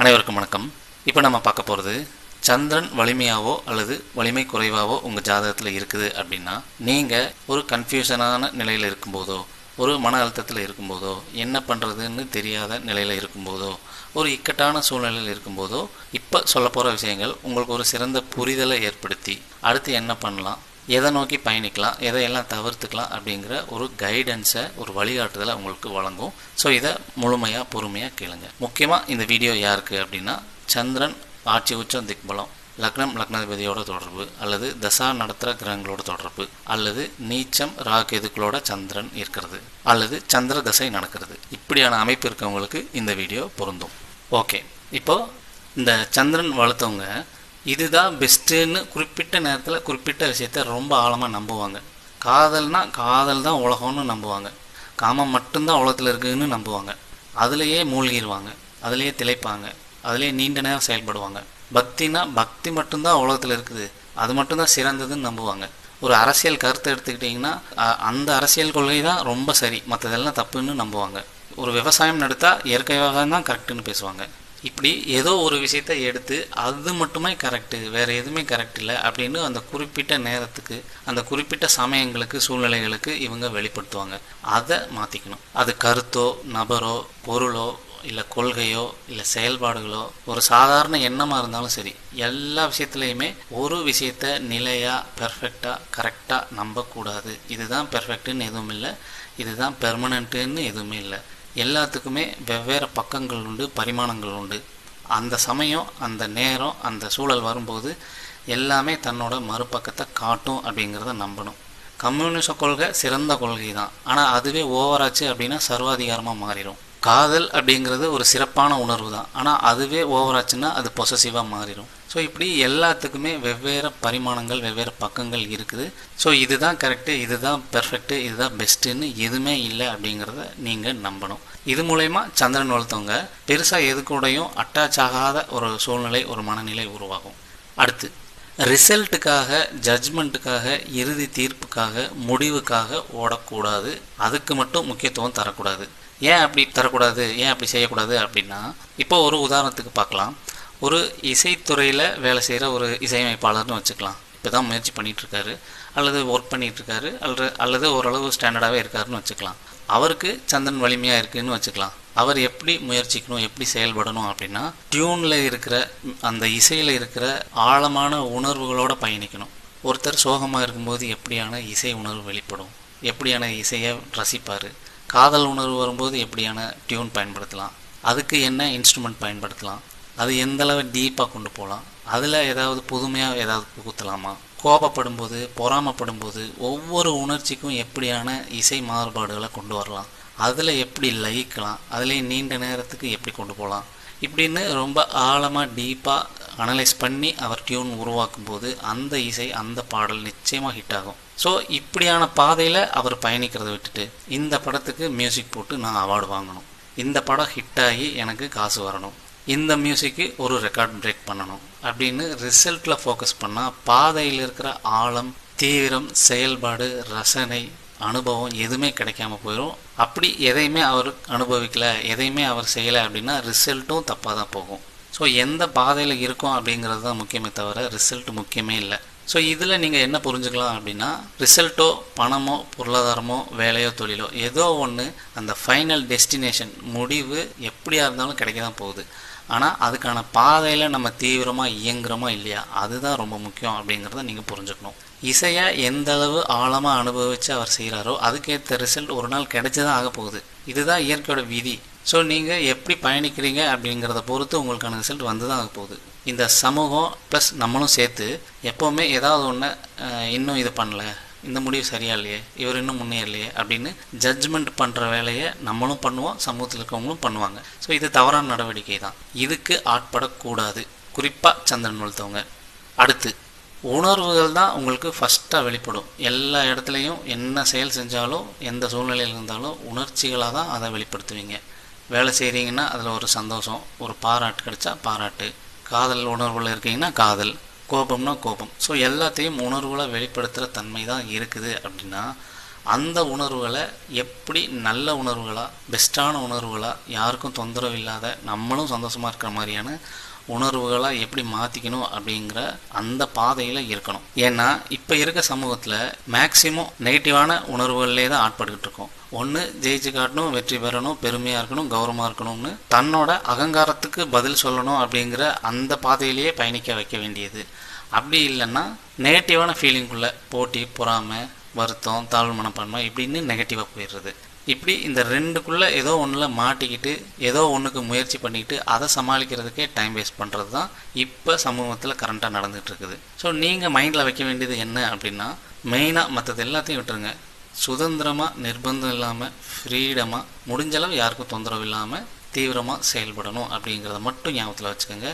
அனைவருக்கும் வணக்கம். இப்போ நம்ம பார்க்க போகிறது சந்திரன் வலிமையாவோ அல்லது வலிமை குறைவாவோ உங்கள் ஜாதகத்தில் இருக்குது அப்படின்னா நீங்கள் ஒரு கன்ஃபியூஷனான நிலையில் இருக்கும்போதோ ஒரு மன அழுத்தத்தில் இருக்கும்போதோ என்ன பண்ணுறதுன்னு தெரியாத நிலையில் இருக்கும்போதோ ஒரு இக்கட்டான சூழ்நிலையில் இருக்கும்போதோ இப்போ சொல்ல போகிற விஷயங்கள் உங்களுக்கு ஒரு சிறந்த புரிதலை ஏற்படுத்தி அடுத்து என்ன பண்ணலாம் எதை நோக்கி பயணிக்கலாம் எதையெல்லாம் தவிர்த்துக்கலாம் அப்படிங்கிற ஒரு கைடன்ஸை ஒரு வழிகாட்டுதலை உங்களுக்கு வழங்கும். ஸோ இதை முழுமையாக பொறுமையாக கேளுங்க. முக்கியமாக இந்த வீடியோ யாருக்கு அப்படின்னா சந்திரன் ஆட்சி உச்சம் திக்பலம் லக்னம் லக்னாதிபதியோட தொடர்பு அல்லது தசா நடத்துகிற கிரகங்களோட தொடர்பு அல்லது நீச்சம் ராகேதுக்களோட சந்திரன் இருக்கிறது அல்லது சந்திர தசை நடக்கிறது. இப்படியான அமைப்பு இருக்கவங்களுக்கு இந்த வீடியோ பொருந்தும். ஓகே இப்போ இந்த சந்திரன் வளர்த்தவங்க இதுதான் பெஸ்ட்டுன்னு குறிப்பிட்ட நேரத்தில் குறிப்பிட்ட விஷயத்த ரொம்ப ஆழமாக நம்புவாங்க. காதல்னா காதல் தான் உலகம்னு நம்புவாங்க. காமம் மட்டும்தான் உலகத்தில் இருக்குதுன்னு நம்புவாங்க. அதுலேயே மூழ்கிடுவாங்க அதுலேயே திளைப்பாங்க. அதுலேயே நீண்ட நேரம் செயல்படுவாங்க. பக்தினா பக்தி மட்டும்தான் உலகத்தில் இருக்குது. அது மட்டும்தான் சிறந்ததுன்னு நம்புவாங்க. ஒரு அரசியல் கருத்தை எடுத்துக்கிட்டிங்கன்னா அந்த அரசியல் கொள்கை தான் ரொம்ப சரி. மற்றதெல்லாம் தப்புன்னு நம்புவாங்க. ஒரு விவசாயம் நடத்தா இயற்கை விவசாயம் தான் கரெக்டுன்னு பேசுவாங்க. இப்படி ஏதோ ஒரு விஷயத்தை எடுத்து அது மட்டுமே கரெக்டு வேறு எதுவுமே கரெக்ட் இல்லை அப்படின்னு அந்த குறிப்பிட்ட நேரத்துக்கு அந்த குறிப்பிட்ட சமயங்களுக்கு சூழ்நிலைகளுக்கு இவங்க வெளிப்படுத்துவாங்க. அதை மாற்றிக்கணும் அது கருத்தோ நபரோ பொருளோ இல்லை கொள்கையோ இல்லை செயல்பாடுகளோ ஒரு சாதாரண எண்ணமாக இருந்தாலும் சரி எல்லா விஷயத்துலையுமே ஒரு விஷயத்த நிலையாக பெர்ஃபெக்டாக கரெக்டாக நம்பக்கூடாது. இதுதான் பெர்ஃபெக்ட்டுன்னு எதுவும் இல்லை. இதுதான் பெர்மனண்ட்டுன்னு எதுவுமே இல்லை. எல்லாத்துக்குமே வெவ்வேறு பக்கங்கள் உண்டு பரிமாணங்கள் உண்டு. அந்த சமயம் அந்த நேரம் அந்த சூழல் வரும்போது எல்லாமே தன்னோட மறுபக்கத்தை காட்டும் அப்படிங்கிறத நம்பணும். கம்யூனிச கொள்கை சிறந்த கொள்கை தான் ஆனால் அதுவே ஓவராச்சு அப்படின்னா சர்வாதிகாரமாக மாறிடும் காதல் அப்படிங்கிறது ஒரு சிறப்பான உணர்வு தான் ஆனால் அதுவே ஓவராச்சுன்னா அது பொசசிவாக மாறிடும் ஸோ இப்படி எல்லாத்துக்குமே வெவ்வேறு பரிமாணங்கள் வெவ்வேறு பக்கங்கள் இருக்குது. ஸோ இதுதான் கரெக்டு இதுதான் பெர்ஃபெக்ட்டு இதுதான் பெஸ்ட்டுன்னு எதுவுமே இல்லை அப்படிங்கிறத நீங்கள் நம்பணும். இது மூலயமா சந்திரன் வளர்த்தவங்க பெருசாக எது கூடயும் அட்டாச் ஆகாத ஒரு சூழ்நிலை ஒரு மனநிலை உருவாகும். அடுத்து ரிசல்ட்டுக்காக ஜட்ஜ்மெண்ட்டுக்காக இறுதி தீர்ப்புக்காக முடிவுக்காக ஓடக்கூடாது. அதுக்கு மட்டும் முக்கியத்துவம் தரக்கூடாது. ஏன் அப்படி தரக்கூடாது? ஏன் அப்படி செய்யக்கூடாது அப்படின்னா இப்போ ஒரு உதாரணத்துக்கு பார்க்கலாம். ஒரு இசைத்துறையில் வேலை செய்கிற ஒரு இசையமைப்பாளர்னு வச்சுக்கலாம். இப்போ தான் முயற்சி பண்ணிகிட்ருக்காரு அல்லது ஒர்க் பண்ணிகிட்ருக்காரு இருக்காரு அல்லது அல்லது ஓரளவு ஸ்டாண்டர்டாகவே இருக்காருன்னு வச்சுக்கலாம். அவருக்கு சந்திரன் வலிமையாக இருக்குதுன்னு வச்சுக்கலாம். அவர் எப்படி முயற்சிக்கணும் எப்படி செயல்படணும் அப்படின்னா டியூனில் இருக்கிற அந்த இசையில் இருக்கிற ஆழமான உணர்வுகளோடு பயணிக்கணும். ஒருத்தர் சோகமாக இருக்கும்போது எப்படியான இசை உணர்வு வெளிப்படும்? எப்படியான இசையை ரசிப்பார்? காதல் உணர்வு வரும்போது எப்படியான டியூன் பயன்படுத்தலாம்? அதுக்கு என்ன இன்ஸ்ட்ருமெண்ட் பயன்படுத்தலாம்? அது எந்தளவு டீப்பாக கொண்டு போகலாம் அதில் ஏதாவது புதுமையாக ஏதாவது புகுத்தலாமா? கோபப்படும் போது பொறாமப்படும் போது ஒவ்வொரு உணர்ச்சிக்கும் எப்படியான இசை மாறுபாடுகளை கொண்டு வரலாம்? அதில் எப்படி லயிக்கலாம்? அதிலே நீண்ட நேரத்துக்கு எப்படி கொண்டு போகலாம் இப்படின்னு ரொம்ப ஆழமாக டீப்பாக அனலைஸ் பண்ணி அவர் டியூன் உருவாக்கும் போது அந்த இசை அந்த பாடல் நிச்சயமாக ஹிட் ஆகும். ஸோ இப்படியான பாதையில் அவர் பயணிக்கிறதை விட்டுட்டு இந்த படத்துக்கு மியூசிக் போட்டு நான் அவார்டு வாங்கணும். இந்த படம் ஹிட் ஆகி எனக்கு காசு வரணும். இந்த மியூசிக்கு ஒரு ரெக்கார்ட் பிரேக் பண்ணணும் அப்படின்னு ரிசல்ட்டில் ஃபோக்கஸ் பண்ணால் பாதையில் இருக்கிற ஆழம் தீவிரம் செயல்பாடு ரசனை அனுபவம் எதுவுமே கிடைக்காம போயிடும் அப்படி எதையுமே அவர் அனுபவிக்கலை எதையுமே அவர் செய்யலை அப்படின்னா ரிசல்ட்டும் தப்பாக தான் போகும். ஸோ எந்த பாதையில் இருக்கோம் அப்படிங்கிறது தான் முக்கியமே தவிர ரிசல்ட் முக்கியமே இல்லை. ஸோ இதில் நீங்கள் என்ன புரிஞ்சுக்கலாம் அப்படின்னா ரிசல்ட்டோ பணமோ பொருளாதாரமோ வேலையோ தொழிலோ ஏதோ ஒன்று அந்த ஃபைனல் டெஸ்டினேஷன் முடிவு எப்படியா இருந்தாலும் கிடைக்க தான் போகுது. ஆனால் அதுக்கான பாதையில் நம்ம தீவிரமாக இயங்குறோமா இல்லையா அதுதான் ரொம்ப முக்கியம் அப்படிங்கிறத நீங்கள் புரிஞ்சுக்கணும். இசையை எந்த அளவு ஆழமாக அனுபவித்து அவர் செய்கிறாரோ அதுக்கேற்ற ரிசல்ட் ஒரு நாள் கிடைச்சதான் ஆக போகுது. இதுதான் இயற்கையோட விதி. ஸோ நீங்கள் எப்படி பயணிக்கிறீங்க அப்படிங்கிறத பொறுத்து உங்களுக்கான ரிசல்ட் வந்து தான் ஆக போகுது. இந்த சமூகம் ப்ளஸ் நம்மளும் சேர்த்து எப்போவுமே ஏதாவது ஒன்று இன்னும் இது பண்ணல. இந்த முடிவு சரியா இல்லையே? இவர் இன்னும் முன்னேறலையே? அப்படின்னு ஜட்ஜ்மெண்ட் பண்ணுற வேலையை நம்மளும் பண்ணுவோம் சமூகத்தில் இருக்கவங்களும் பண்ணுவாங்க. ஸோ இது தவறான நடவடிக்கை தான். இதுக்கு ஆட்படக்கூடாது. குறிப்பாக சந்திரன் வளர்த்தவங்க. அடுத்து உணர்வுகள் தான் உங்களுக்கு ஃபஸ்ட்டாக வெளிப்படும். எல்லா இடத்துலையும் என்ன செயல் செஞ்சாலும் எந்த சூழ்நிலையில் இருந்தாலும் உணர்ச்சிகளாக தான் அதை வெளிப்படுத்துவீங்க. வேலை செய்கிறீங்கன்னா அதில் ஒரு சந்தோஷம் ஒரு பாராட்டு கிடைச்சா பாராட்டு. காதல் உணர்வில் இருக்கீங்கன்னா காதல். கோபம்னா கோபம். ஸோ எல்லாத்தையும் உணர்வுகளை வெளிப்படுத்துகிற தன்மை தான் இருக்குது அப்படின்னா அந்த உணர்வுகளை எப்படி நல்ல உணர்வுகளாக பெஸ்ட்டான உணர்வுகளாக யாருக்கும் தொந்தரவு இல்லாத நம்மளும் சந்தோஷமாக இருக்கிற மாதிரியான உணர்வுகளாக எப்படி மாற்றிக்கணும் அப்படிங்கிற அந்த பாதையில் இருக்கணும். ஏன்னா இப்போ இருக்க சமூகத்தில் மேக்சிமம் நெகட்டிவான உணர்வுகள்லே தான் ஆட்பட்டுக்கிட்டு இருக்கோம். ஒன்று ஜெயிச்சு காட்டணும் வெற்றி பெறணும் பெருமையாக இருக்கணும் கௌரவமாக இருக்கணும்னு தன்னோட அகங்காரத்துக்கு பதில் சொல்லணும் அப்படிங்கிற அந்த பாதையிலேயே பயணிக்க வைக்க வேண்டியது. அப்படி இல்லைன்னா நெகட்டிவான ஃபீலிங்குள்ளே போட்டி பொறாமை வருத்தம் தாழ்வு மனப்பான்மை இப்படின்னு நெகட்டிவாக போயிடுறது. இப்படி இந்த ரெண்டுக்குள்ளே ஏதோ ஒன்றில் மாட்டிக்கிட்டு ஏதோ ஒன்றுக்கு முயற்சி பண்ணிக்கிட்டு அதை சமாளிக்கிறதுக்கே டைம் வேஸ்ட் பண்ணுறது தான் இப்போ சமூகத்தில் கரண்ட்டாக நடந்துகிட்டு இருக்குது ஸோ நீங்கள் மைண்டில் வைக்க வேண்டியது என்ன அப்படின்னா மெயினாக மற்றது எல்லாத்தையும் விட்டுருங்க. சுதந்திரமாக நிர்பந்தம் இல்லாமல் ஃப்ரீடமாக முடிஞ்சளவு யாருக்கும் தொந்தரவு இல்லாமல் தீவிரமாக செயல்படணும் அப்படிங்கிறத மட்டும் ஞாபகத்தில் வச்சுக்கோங்க.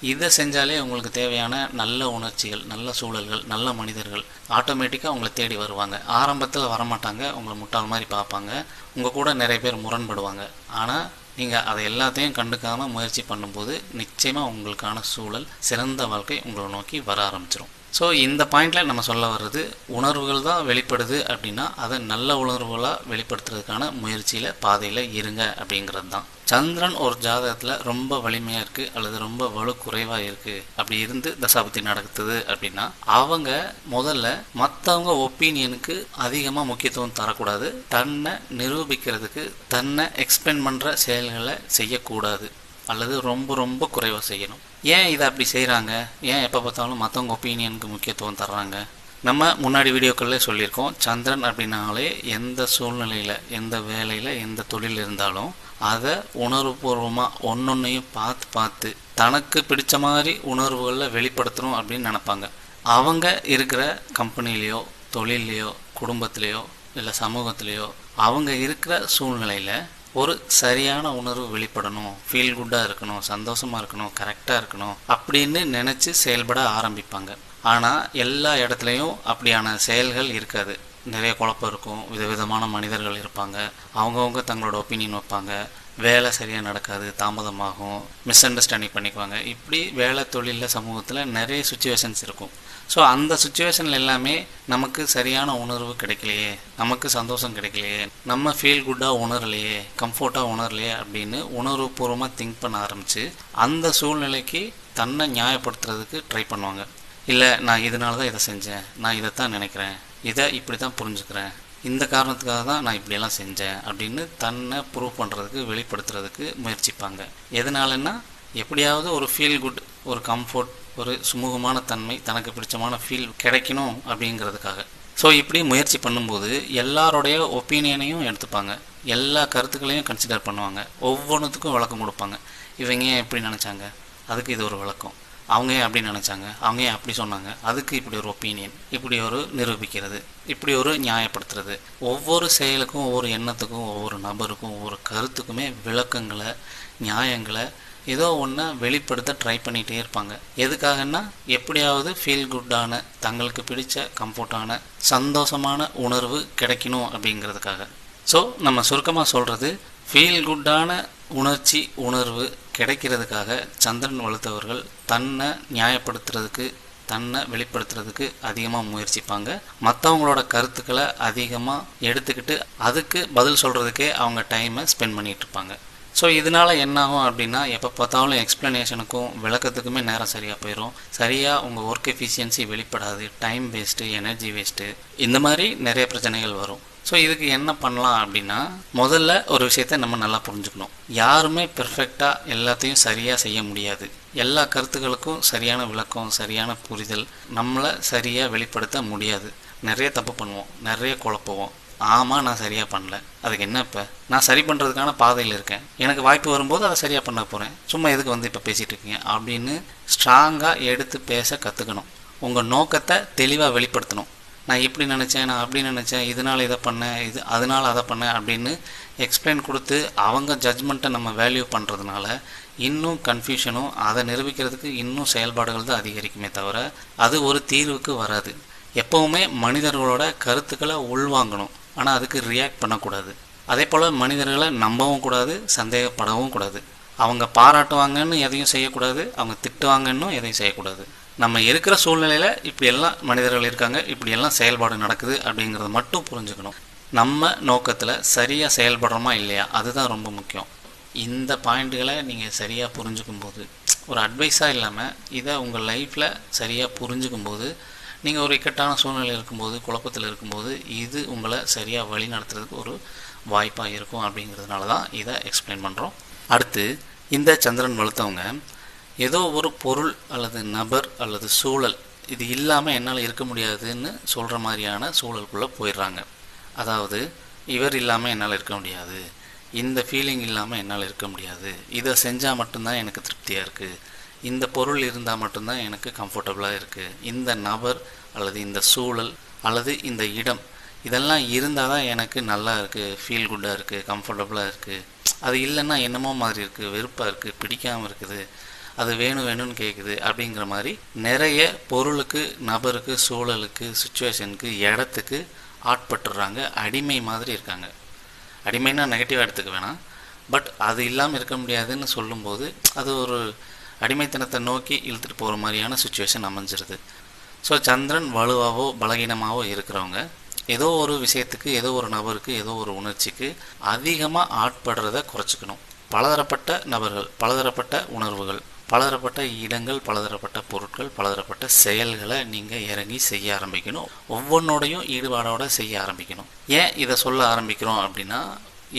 இதை செஞ்சாலே உங்களுக்கு தேவையான நல்ல உணர்ச்சிகள் நல்ல சூழல்கள் நல்ல மனிதர்கள் ஆட்டோமேட்டிக்காக உங்களை தேடி வருவாங்க. ஆரம்பத்தில் வரமாட்டாங்க உங்களை முட்டாள் மாதிரி பார்ப்பாங்க. உங்கள் கூட நிறைய பேர் முரண்படுவாங்க. ஆனால் நீங்கள் அதை எல்லாத்தையும் கண்டுக்காமல் முயற்சி பண்ணும்போது நிச்சயமாக உங்களுக்கான சூழல் சிறந்த வாழ்க்கை உங்களை நோக்கி வர ஆரம்பிச்சிடும் ஸோ இந்த பாயிண்டில் நம்ம சொல்ல வர்றது உணர்வுகள் தான் வெளிப்படுது அப்படின்னா அதை நல்ல உணர்வுகளாக வெளிப்படுத்துறதுக்கான முயற்சியில் பாதையில் இருங்க அப்படிங்கிறது தான். சந்திரன் ஒரு ஜாதகத்தில் ரொம்ப வலிமையாக இருக்குது அல்லது ரொம்ப வலு குறைவாக இருக்குது அப்படி இருந்து தசாபத்தி நடக்குது அப்படின்னா அவங்க முதல்ல மற்றவங்க ஒப்பீனியனுக்கு அதிகமாக முக்கியத்துவம் தரக்கூடாது. தன்னை நிரூபிக்கிறதுக்கு தன்னை எக்ஸ்பிளைன் பண்ணுற செயல்களை செய்யக்கூடாது. அல்லது ரொம்ப ரொம்ப குறைவாக செய்யணும். ஏன் இதை அப்படி செய்கிறாங்க ஏன் எப்போ பார்த்தாலும் மற்றவங்க ஒப்பீனியனுக்கு முக்கியத்துவம் தர்றாங்க? நம்ம முன்னாடி வீடியோக்களில் சொல்லியிருக்கோம் சந்திரன் அப்படின்னாலே எந்த சூழ்நிலையில் எந்த வேலையில் எந்த தொழில் இருந்தாலும் அதை உணர்வுபூர்வமாக ஒன்றொன்னையும் பார்த்து பார்த்து தனக்கு பிடிச்ச மாதிரி உணர்வுகளில் வெளிப்படுத்தணும் அப்படின்னு நினப்பாங்க. அவங்க இருக்கிற கம்பெனிலேயோ தொழிலையோ குடும்பத்திலேயோ இல்லை சமூகத்திலேயோ அவங்க இருக்கிற சூழ்நிலையில் ஒரு சரியான உணர்வு வெளிப்படணும் ஃபீல் குட்டாக இருக்கணும் சந்தோஷமாக இருக்கணும் கரெக்டாக இருக்கணும் அப்படின்னு நினச்சி செயல்பட ஆரம்பிப்பாங்க. ஆனால் எல்லா இடத்துலையும் அப்படியான செயல்கள் இருக்காது. நிறைய குழப்பம் இருக்கும். விதவிதமான மனிதர்கள் இருப்பாங்க. அவங்கவுங்க தங்களோட ஒப்பீனியன் வைப்பாங்க. வேலை சரியாக நடக்காது தாமதமாகும் மிஸ் அண்டர்ஸ்டாண்டிங் பண்ணிக்குவாங்க. இப்படி வேலை தொழிலில் சமூகத்தில் நிறைய சுச்சுவேஷன்ஸ் இருக்கும். ஸோ அந்த சுச்சுவேஷனில் எல்லாமே நமக்கு சரியான உணர்வு கிடைக்கலையே. நமக்கு சந்தோஷம் கிடைக்கலையே. நம்ம ஃபீல் குட்டாக உணரலையே கம்ஃபர்ட்டாக உணரலையே அப்படின்னு உணர்வுபூர்வமாக திங்க் பண்ண ஆரம்பித்து அந்த சூழ்நிலைக்கு தன்னை நியாயப்படுத்துறதுக்கு ட்ரை பண்ணுவாங்க. இல்லை நான் இதனால தான் இதை செஞ்சேன். நான் இதைத்தான் நினைக்கிறேன். இதை இப்படி தான் புரிஞ்சுக்கிறேன். இந்த காரணத்துக்காக தான் நான் இப்படியெல்லாம் செஞ்சேன் அப்படின்னு தன்னை ப்ரூவ் பண்ணுறதுக்கு வெளிப்படுத்துறதுக்கு முயற்சிப்பாங்க. எதனாலன்னா எப்படியாவது ஒரு ஃபீல் குட் ஒரு கம்ஃபர்ட் ஒரு சுமூகமான தன்மை தனக்கு பிடிச்சமான ஃபீல் கிடைக்கணும் அப்படிங்கிறதுக்காக. ஸோ இப்படி முயற்சி பண்ணும்போது எல்லாருடைய ஒப்பீனியனையும் எடுத்துப்பாங்க. எல்லா கருத்துக்களையும் கன்சிடர் பண்ணுவாங்க. ஒவ்வொன்றுத்துக்கும் விளக்கம் கொடுப்பாங்க. இவங்க ஏன் எப்படி நினச்சாங்க? அதுக்கு இது ஒரு விளக்கம். அவங்க ஏன் அப்படி நினச்சாங்க? அவங்க ஏன் அப்படி சொன்னாங்க? அதுக்கு இப்படி ஒரு ஒப்பீனியன் இப்படி ஒரு நிரூபிக்கிறது இப்படி ஒரு நியாயப்படுத்துறது. ஒவ்வொரு செயலுக்கும் ஒவ்வொரு எண்ணத்துக்கும் ஒவ்வொரு நபருக்கும் ஒவ்வொரு கருத்துக்குமே விளக்கங்களை நியாயங்களை ஏதோ ஒன்று வெளிப்படுத்த ட்ரை பண்ணிகிட்டே இருப்பாங்க. எதுக்காகன்னா எப்படியாவது ஃபீல் குட்டான தங்களுக்கு பிடிச்ச கம்ஃபர்டான சந்தோஷமான உணர்வு கிடைக்கணும் அப்படிங்கிறதுக்காக. ஸோ நம்ம சுருக்கமாக சொல்கிறது ஃபீல் குட்டான உணர்ச்சி உணர்வு கிடைக்கிறதுக்காக சந்திரன் வளர்த்தவர்கள் தன்னை நியாயப்படுத்துறதுக்கு தன்னை வெளிப்படுத்துறதுக்கு அதிகமாக முயற்சிப்பாங்க. மற்றவங்களோட கருத்துக்களை அதிகமாக எடுத்துக்கிட்டு அதுக்கு பதில் சொல்கிறதுக்கே அவங்க டைமை ஸ்பெண்ட் பண்ணிகிட்டு இருப்பாங்க. ஸோ இதனால் என்னாகும் அப்படின்னா எப்போ பார்த்தாலும் எக்ஸ்ப்ளனேஷனுக்கும் விளக்கத்துக்குமே நேரம் சரியாக போயிடும் சரியாக உங்கள் ஒர்க் எஃபிஷியன்சி வெளிப்படாது டைம் வேஸ்ட்டு எனர்ஜி வேஸ்ட்டு இந்த மாதிரி நிறைய பிரச்சனைகள் வரும். ஸோ இதுக்கு என்ன பண்ணலாம் அப்படின்னா முதல்ல ஒரு விஷயத்த நம்ம நல்லா புரிஞ்சுக்கணும். யாருமே பெர்ஃபெக்டாக எல்லாத்தையும் சரியாக செய்ய முடியாது. எல்லா கருத்துக்களுக்கும் சரியான விளக்கம் சரியான புரிதல் நம்மளை சரியாக வெளிப்படுத்த முடியாது. நிறைய தப்பு பண்ணுவோம் நிறைய குழப்புவோம். ஆமாம் நான் சரியாக பண்ணல. அதுக்கு என்ன இப்போ? நான் சரி பண்ணுறதுக்கான பாதையில் இருக்கேன். எனக்கு வாய்ப்பு வரும்போது அதை சரியாக பண்ண போகிறேன் சும்மா எதுக்கு வந்து இப்போ பேசிகிட்டு இருக்கீங்க? அப்படின்னு ஸ்ட்ராங்காக எடுத்து பேச கற்றுக்கணும் உங்கள் நோக்கத்தை தெளிவாக வெளிப்படுத்தணும். நான் இப்படி நினச்சேன் நான் அப்படி நினச்சேன் இதனால் இதை பண்ணேன் இது அதனால் அதை பண்ணேன் அப்படின்னு எக்ஸ்பிளைன் கொடுத்து அவங்க ஜட்ஜ்மெண்ட்டை நம்ம வேல்யூ பண்ணுறதுனால இன்னும் கன்ஃபியூஷனும் அதை நிரூபிக்கிறதுக்கு இன்னும் செயல்பாடுகள் தான் அதிகரிக்குமே தவிர அது ஒரு தீர்வுக்கு வராது. எப்போவுமே மனிதர்களோட கருத்துக்களை உள்வாங்கணும். ஆனால் அதுக்கு ரியாக்ட் பண்ணக்கூடாது. அதே போல் மனிதர்களை நம்பவும் கூடாது சந்தேகப்படவும் கூடாது. அவங்க பாராட்டுவாங்கன்னு எதையும் செய்யக்கூடாது அவங்க திட்டுவாங்கன்னு எதையும் செய்யக்கூடாது. நம்ம இருக்கிற சூழ்நிலையில் இப்படியெல்லாம் மனிதர்கள் இருக்காங்க இப்படியெல்லாம் செயல்பாடு நடக்குது அப்படிங்கிறத மட்டும் புரிஞ்சுக்கணும். நம்ம நோக்கத்தில் சரியாக செயல்படுறோமா இல்லையா? அதுதான் ரொம்ப முக்கியம். இந்த பாயிண்ட்டுகளை நீங்கள் சரியாக புரிஞ்சுக்கும் போது ஒரு அட்வைஸாக இல்லாமல் இதை உங்கள் லைஃப்பில் சரியாக புரிஞ்சுக்கும் போது நீங்கள் ஒரு இக்கட்டான சூழ்நிலை இருக்கும்போது குழப்பத்தில் இருக்கும்போது இது உங்களை சரியாக வழி நடத்துறதுக்கு ஒரு வாய்ப்பாக இருக்கும் அப்படிங்கிறதுனால தான் இதை எக்ஸ்பிளைன் பண்ணுறோம் அடுத்து இந்த சந்திரன் வளர்த்தவங்க ஏதோ ஒரு பொருள் அல்லது நபர் அல்லது சூழல் இது இல்லாமல் என்னால் இருக்க முடியாதுன்னு சொல்கிற மாதிரியான சூழலுக்குள்ளே போயிடுறாங்க. அதாவது இவர் இல்லாமல் என்னால் இருக்க முடியாது இந்த ஃபீலிங் இல்லாமல் என்னால் இருக்க முடியாது இதை செஞ்சால் மட்டும்தான் எனக்கு திருப்தியாக இருக்குது இந்த பொருள் இருந்தால் மட்டும்தான் எனக்கு கம்ஃபர்டபுளாக இருக்குது இந்த நபர் அல்லது இந்த சூழல் அல்லது இந்த இடம் இதெல்லாம் இருந்தால் தான் எனக்கு நல்லா இருக்குது ஃபீல் குட்டாக இருக்குது கம்ஃபர்டபுளாக இருக்குது அது இல்லைன்னா என்னமோ மாதிரி இருக்குது வெறுப்பாக இருக்குது பிடிக்காமல் இருக்குது. அது வேணும் வேணும்னு கேட்குது அப்படிங்கிற மாதிரி நிறைய பொருளுக்கு நபருக்கு சூழலுக்கு சுச்சுவேஷனுக்கு இடத்துக்கு ஆட்பட்டுடுறாங்க அடிமை மாதிரி இருக்காங்க. அடிமைனா நெகட்டிவாக எடுத்துக்க வேணாம். பட் அது இல்லாமல் இருக்க முடியாதுன்னு சொல்லும்போது அது ஒரு அடிமைத்தனத்தை நோக்கி இழுத்துட்டு போகிற மாதிரியான சுச்சுவேஷன் அமைஞ்சிருது. ஸோ சந்திரன் வலுவாகவோ பலகீனமாகவோ இருக்கிறவங்க ஏதோ ஒரு விஷயத்துக்கு ஏதோ ஒரு நபருக்கு ஏதோ ஒரு உணர்ச்சிக்கு அதிகமாக ஆட்படுறத குறைச்சிக்கணும். பலதரப்பட்ட நபர்கள் பலதரப்பட்ட உணர்வுகள். பலதரப்பட்ட இடங்கள் பலதரப்பட்ட பொருட்கள் பலதரப்பட்ட செயல்களை நீங்கள் இறங்கி செய்ய ஆரம்பிக்கணும். ஒவ்வொன்றோடையும் ஈடுபாடோட செய்ய ஆரம்பிக்கணும். ஏன் இதை சொல்ல ஆரம்பிக்கிறோம் அப்படின்னா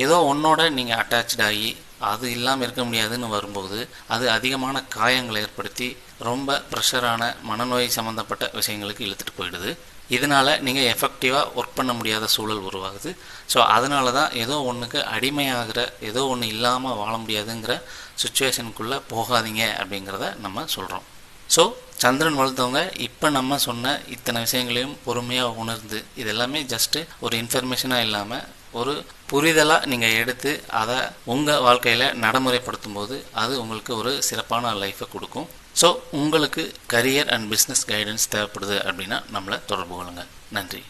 ஏதோ ஒன்றோட நீங்கள் அட்டாச்சாகி ஆகி அது இல்லாமல் இருக்க முடியாதுன்னு வரும்போது அது அதிகமான காயங்களை ஏற்படுத்தி ரொம்ப ப்ரெஷரான மனநோய் சம்மந்தப்பட்ட விஷயங்களுக்கு இழுத்துட்டு போயிடுது. இதனால் நீங்கள் எஃபெக்டிவாக ஒர்க் பண்ண முடியாத சூழல் உருவாகுது. ஸோ அதனால தான் ஏதோ ஒன்றுக்கு அடிமையாகிற ஏதோ ஒன்று இல்லாமல் வாழ முடியாதுங்கிற சுச்சுவேஷனுக்குள்ளே போகாதீங்க அப்படிங்கிறத நம்ம சொல்கிறோம் ஸோ சந்திரன் வளர்த்தவங்க இப்போ நம்ம சொன்ன இத்தனை விஷயங்களையும் பொறுமையாக உணர்ந்து இதெல்லாமே ஜஸ்ட்டு ஒரு இன்ஃபர்மேஷனாக இல்லாமல் ஒரு புரிதலாக நீங்கள் எடுத்து அதை உங்கள் வாழ்க்கையில் நடைமுறைப்படுத்தும் போது அது உங்களுக்கு ஒரு சிறப்பான லைஃப்பை கொடுக்கும். ஸோ உங்களுக்கு கரியர் அண்ட் பிஸ்னஸ் கைடன்ஸ் தேவைப்படுது அப்படின்னா நம்மளை தொடர்பு கொள்ளுங்கள் நன்றி.